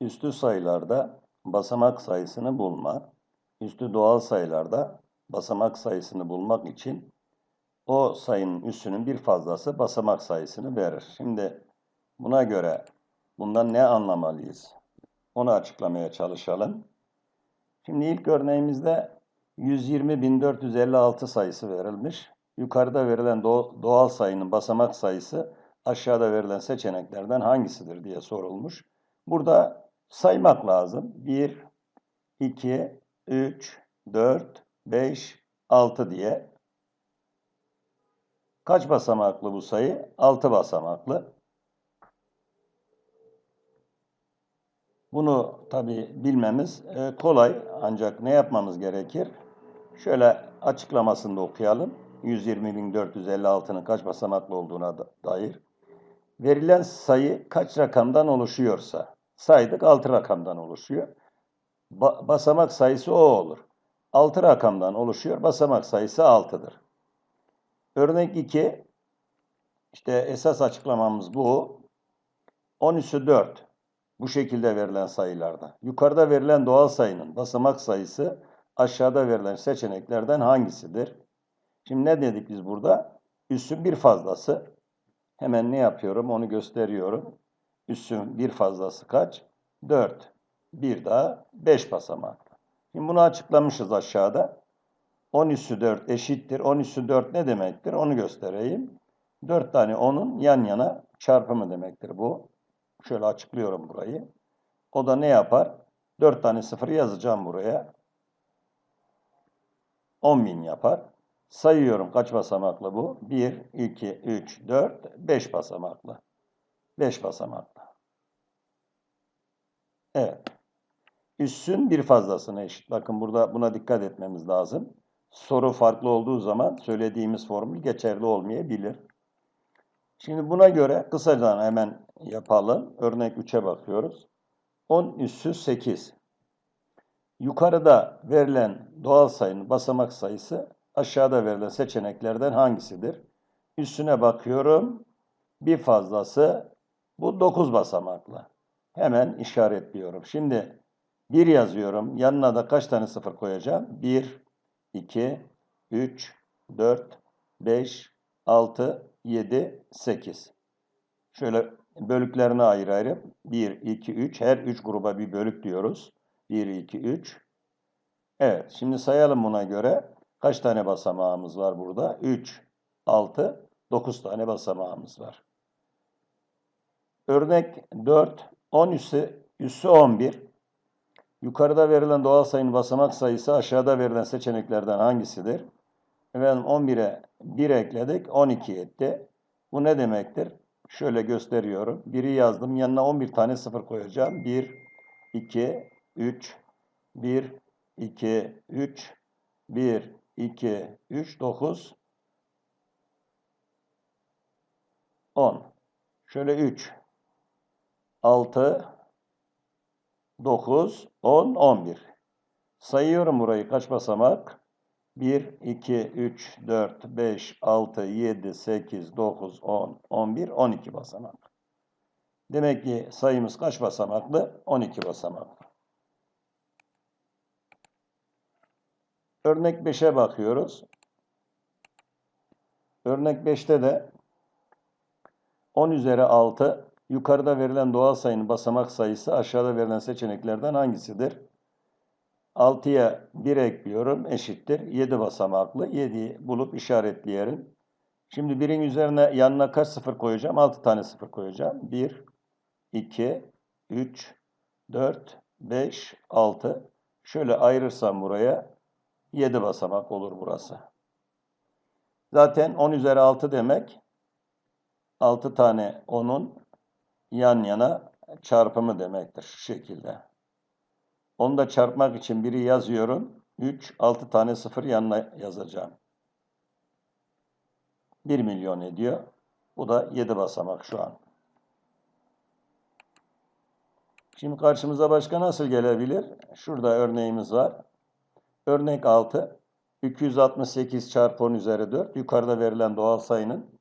Üstü sayılarda basamak sayısını bulma, üstü doğal sayılarda basamak sayısını bulmak için o sayının üssünün bir fazlası basamak sayısını verir. Şimdi buna göre bundan ne anlamalıyız? Onu açıklamaya çalışalım. Şimdi ilk örneğimizde 120.456 sayısı verilmiş. Yukarıda verilen doğ- doğal sayının basamak sayısı aşağıda verilen seçeneklerden hangisidir diye sorulmuş. Burada saymak lazım. 1, 2, 3, 4, 5, 6 diye. Kaç basamaklı bu sayı? 6 basamaklı. Bunu tabi bilmemiz e, kolay ancak ne yapmamız gerekir? Şöyle açıklamasını da okuyalım. 120.456'nın kaç basamaklı olduğuna da- dair. Verilen sayı kaç rakamdan oluşuyorsa, saydık 6 rakamdan oluşuyor. Ba- basamak sayısı o olur. 6 rakamdan oluşuyor, basamak sayısı 6'dır. Örnek 2, işte esas açıklamamız bu. 10 üssü 4. Bu şekilde verilen sayılarda. Yukarıda verilen doğal sayının basamak sayısı aşağıda verilen seçeneklerden hangisidir? Şimdi ne dedik biz burada? Üssün bir fazlası. Hemen ne yapıyorum onu gösteriyorum. Üssün bir fazlası kaç? 4. Bir daha 5 basamak. Şimdi bunu açıklamışız aşağıda. 10 üssü 4 eşittir. 10 üssü 4 ne demektir? Onu göstereyim. 4 tane 10'un yan yana çarpımı demektir bu. Şöyle açıklıyorum burayı. O da ne yapar? 4 tane sıfır yazacağım buraya. 10.000 yapar. Sayıyorum kaç basamaklı bu? 1, 2, 3, 4, 5 basamaklı. 5 basamaklı. Evet. Üssün bir fazlasına eşit. Bakın burada buna dikkat etmemiz lazım. Soru farklı olduğu zaman söylediğimiz formül geçerli olmayabilir. Şimdi buna göre kısaca hemen yapalım. Örnek 3'e bakıyoruz. 10 üssü 8. Yukarıda verilen doğal sayının basamak sayısı aşağıda verilen seçeneklerden hangisidir? Üstüne bakıyorum. Bir fazlası bu 9 basamaklı. Hemen işaretliyorum. Şimdi 1 yazıyorum. Yanına da kaç tane sıfır koyacağım? 1, 2, 3, 4, 5, 6, 7, 8. Şöyle bölüklerine ayrı ayrı. 1, 2, 3. Her 3 gruba bir bölük diyoruz. 1, 2, 3. Evet. Şimdi sayalım buna göre. Kaç tane basamağımız var burada? 3, 6, 9 tane basamağımız var. Örnek 4. 10 üssü, üssü 11. Yukarıda verilen doğal sayının basamak sayısı aşağıda verilen seçeneklerden hangisidir? Efendim 11'e 1 ekledik. 12 etti. Bu ne demektir? Şöyle gösteriyorum. 1'i yazdım. Yanına 11 tane sıfır koyacağım. 1, 2, 3, 1, 2, 3, 1, 2, 3, 9, 10. Şöyle 3, 6, 9, 10, 11. Sayıyorum burayı kaç basamak? 1, 2, 3, 4, 5, 6, 7, 8, 9, 10, 11, 12 basamak. Demek ki sayımız kaç basamaklı? 12 basamaklı. Örnek 5'e bakıyoruz. Örnek 5'te de 10 üzeri 6 yukarıda verilen doğal sayının basamak sayısı aşağıda verilen seçeneklerden hangisidir? 6'ya 1 ekliyorum eşittir. 7 basamaklı. 7'yi bulup işaretleyelim. Şimdi 1'in üzerine yanına kaç sıfır koyacağım? 6 tane sıfır koyacağım. 1, 2, 3, 4, 5, 6. Şöyle ayırırsam buraya 7 basamak olur burası. Zaten 10 üzeri 6 demek 6 tane 10'un yan yana çarpımı demektir. Şu şekilde. Onu da çarpmak için biri yazıyorum. 3, 6 tane sıfır yanına yazacağım. 1 milyon ediyor. Bu da 7 basamak şu an. Şimdi karşımıza başka nasıl gelebilir? Şurada örneğimiz var. Örnek 6. 268 çarpı 10 üzeri 4. Yukarıda verilen doğal sayının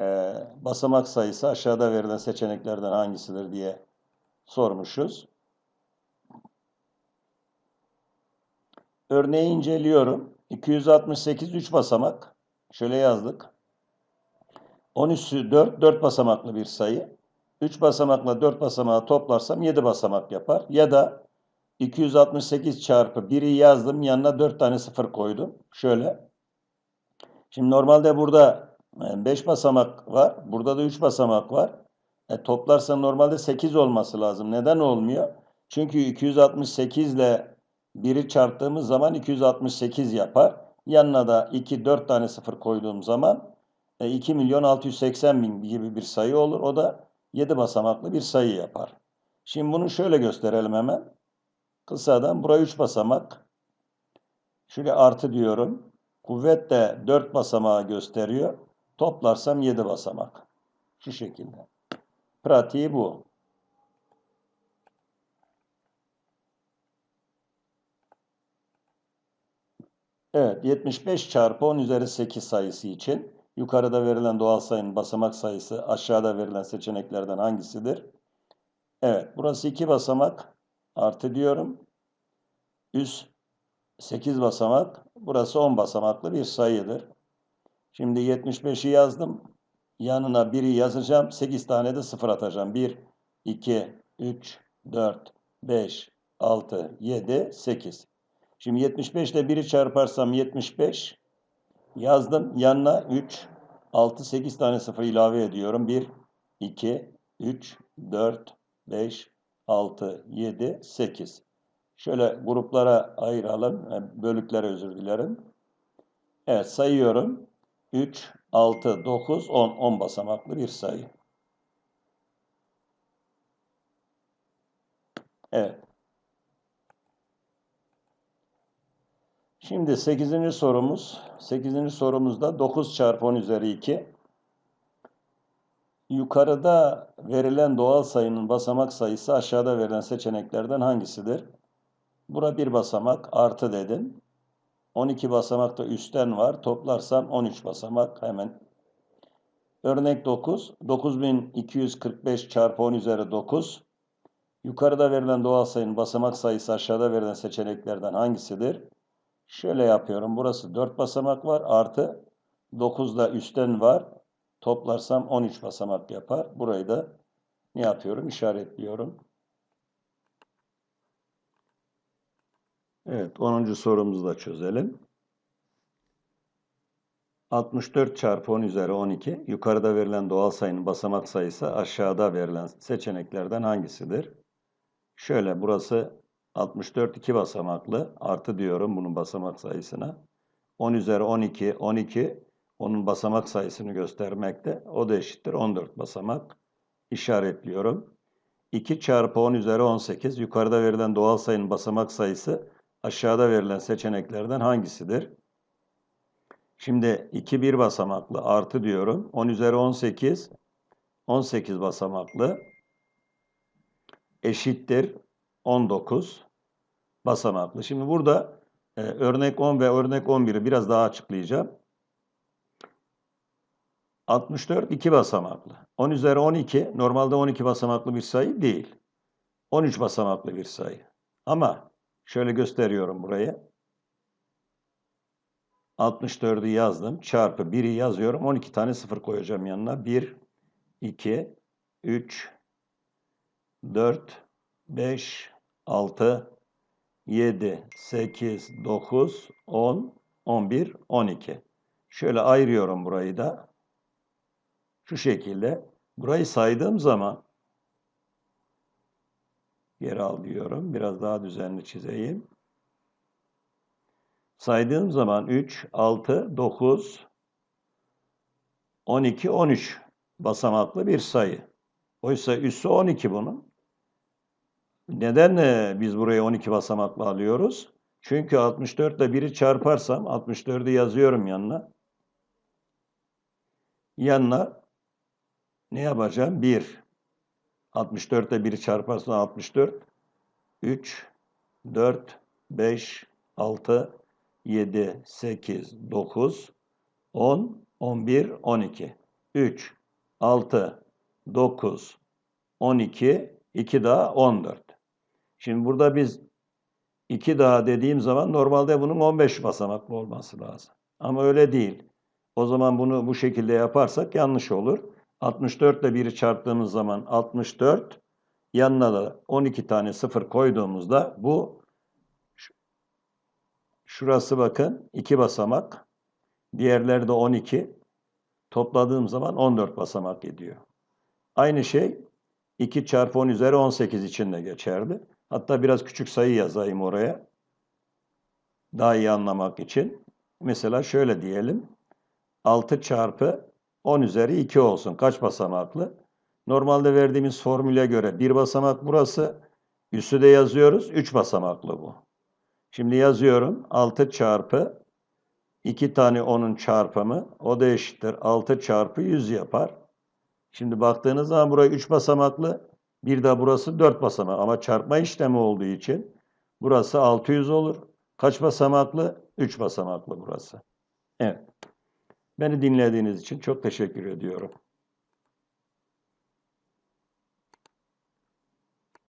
e, basamak sayısı aşağıda verilen seçeneklerden hangisidir diye sormuşuz. Örneği inceliyorum. 268 3 basamak. Şöyle yazdık. 10 üssü 4, 4 basamaklı bir sayı. 3 basamakla 4 basamağı toplarsam 7 basamak yapar. Ya da 268 çarpı 1'i yazdım yanına 4 tane 0 koydum. Şöyle. Şimdi normalde burada 5 basamak var. Burada da 3 basamak var. E, toplarsam normalde 8 olması lazım. Neden olmuyor? Çünkü 268 ile 1'i çarptığımız zaman 268 yapar. Yanına da 2, 4 tane sıfır koyduğum zaman 2 milyon 680 bin gibi bir sayı olur. O da 7 basamaklı bir sayı yapar. Şimdi bunu şöyle gösterelim hemen. Kısadan buraya 3 basamak. Şöyle artı diyorum. Kuvvet de 4 basamağı gösteriyor. Toplarsam 7 basamak. Şu şekilde. Pratiği bu. Evet, 75 çarpı 10 üzeri 8 sayısı için yukarıda verilen doğal sayının basamak sayısı aşağıda verilen seçeneklerden hangisidir? Evet, burası 2 basamak artı diyorum. Üst 8 basamak, burası 10 basamaklı bir sayıdır. Şimdi 75'i yazdım. Yanına 1'i yazacağım. 8 tane de 0 atacağım. 1, 2, 3, 4, 5, 6, 7, 8. Şimdi 75 ile 1'i çarparsam 75. Yazdım. Yanına 3, 6, 8 tane 0 ilave ediyorum. 1, 2, 3, 4, 5, 6, 7, 8. Şöyle gruplara ayıralım. Bölüklere özür dilerim. Evet sayıyorum. 3, 6, 9, 10. 10 basamaklı bir sayı. Evet. Şimdi 8. sorumuz. 8. sorumuzda 9 çarpı 10 üzeri 2. Yukarıda verilen doğal sayının basamak sayısı aşağıda verilen seçeneklerden hangisidir? Bura bir basamak artı dedim. 12 basamak da üstten var. Toplarsam 13 basamak hemen. Örnek 9. 9245 çarpı 10 üzeri 9. Yukarıda verilen doğal sayının basamak sayısı aşağıda verilen seçeneklerden hangisidir? Şöyle yapıyorum. Burası 4 basamak var. Artı 9 da üstten var. Toplarsam 13 basamak yapar. Burayı da ne yapıyorum? İşaretliyorum. Evet, 10. sorumuzu da çözelim. 64 çarpı 10 üzeri 12. Yukarıda verilen doğal sayının basamak sayısı aşağıda verilen seçeneklerden hangisidir? Şöyle burası 64 iki basamaklı. Artı diyorum bunun basamak sayısına. 10 üzeri 12, 12 onun basamak sayısını göstermekte. O da eşittir 14 basamak. İşaretliyorum. 2 çarpı 10 üzeri 18. Yukarıda verilen doğal sayının basamak sayısı aşağıda verilen seçeneklerden hangisidir? Şimdi 2 bir basamaklı artı diyorum. 10 üzeri 18 18 basamaklı eşittir 19 basamaklı. Şimdi burada e, örnek 10 ve örnek 11'i biraz daha açıklayacağım. 64 2 basamaklı. 10 üzeri 12 normalde 12 basamaklı bir sayı değil. 13 basamaklı bir sayı. Ama şöyle gösteriyorum burayı. 64'ü yazdım. Çarpı 1'i yazıyorum. 12 tane sıfır koyacağım yanına. 1, 2, 3, 4, 5, 6, 7, 8, 9, 10, 11, 12. Şöyle ayırıyorum burayı da. Şu şekilde. Burayı saydığım zaman geri al diyorum. Biraz daha düzenli çizeyim. Saydığım zaman 3, 6, 9, 12, 13 basamaklı bir sayı. Oysa üssü 12 bunun. Neden e, biz buraya 12 basamaklı alıyoruz? Çünkü 64 ile 1'i çarparsam 64'ü yazıyorum yanına. Yanına ne yapacağım? 1. 64 ile 1'i çarparsam 64. 3, 4, 5, 6, 7, 8, 9, 10, 11, 12. 3, 6, 9, 12, 2 daha 14. Şimdi burada biz 2 daha dediğim zaman normalde bunun 15 basamaklı olması lazım. Ama öyle değil. O zaman bunu bu şekilde yaparsak yanlış olur. 64 ile 1'i çarptığımız zaman 64 yanına da 12 tane sıfır koyduğumuzda bu şu- şurası bakın 2 basamak. Diğerleri de 12. Topladığım zaman 14 basamak ediyor. Aynı şey 2 çarpı 10 üzeri 18 için de geçerli. Hatta biraz küçük sayı yazayım oraya. Daha iyi anlamak için. Mesela şöyle diyelim. 6 çarpı 10 üzeri 2 olsun. Kaç basamaklı? Normalde verdiğimiz formüle göre bir basamak burası. Üssü de yazıyoruz. 3 basamaklı bu. Şimdi yazıyorum. 6 çarpı 2 tane 10'un çarpımı. O da eşittir. 6 çarpı 100 yapar. Şimdi baktığınız zaman buraya 3 basamaklı. Bir de burası 4 basamak. Ama çarpma işlemi olduğu için burası 600 olur. Kaç basamaklı? 3 basamaklı burası. Evet. Beni dinlediğiniz için çok teşekkür ediyorum.